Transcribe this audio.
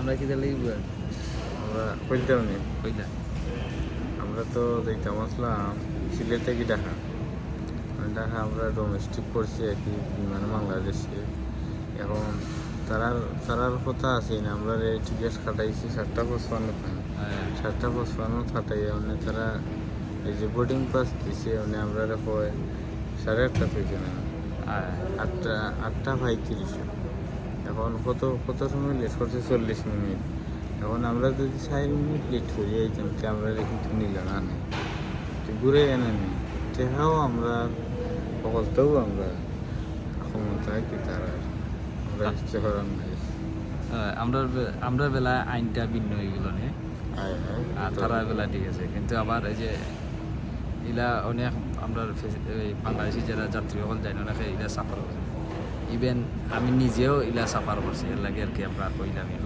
আমরা কি তাহলে আমরা কইতাম নি। কইলা। আমরা তো দেখতাম আসলাম সিলেটে কি ঢাকা। মানে ঢাকা আমরা ডোমেস্টিক করছি আর কি বিমান বাংলাদেশে। এখন তারার তারার কথা আছে না আমরা টিকিট কাটাইছি সাতটা পঁচপান্ন হ্যাঁ। সাতটা পঁচপান্ন কাটাই মানে তারা এই যে বোর্ডিং পাস দিছে মানে আমরা কয় সাড়ে আটটা থেকে না। হ্যাঁ। আটটা ভাই পঁয়ত্রিশ। এখন কত কত সময় লেট করছে? চল্লিশ মিনিট। এখন আমরা যদি চার মিনিট লেট যাইতাম তো আমরা কিন্তু নিল না নেই। ঘুরে এনে নি। তেহাও আমরা সকলতেও আমরা ক্ষমতা কি তারা আমরা ইচ্ছে করার নাই। আমরা আমরা বেলায় আইনটা ভিন্ন হয়ে গেল নিয়ে আর তারা বেলা ঠিক আছে। কিন্তু আবার এই যে ইলা অনেক আমরা বাংলাদেশি যারা যাত্রী সকল যায় না এলা সাফার ইভেন আমি নিজেও ইলা সাফার করছি এর লাগে আর কি আমরা কইলাম এই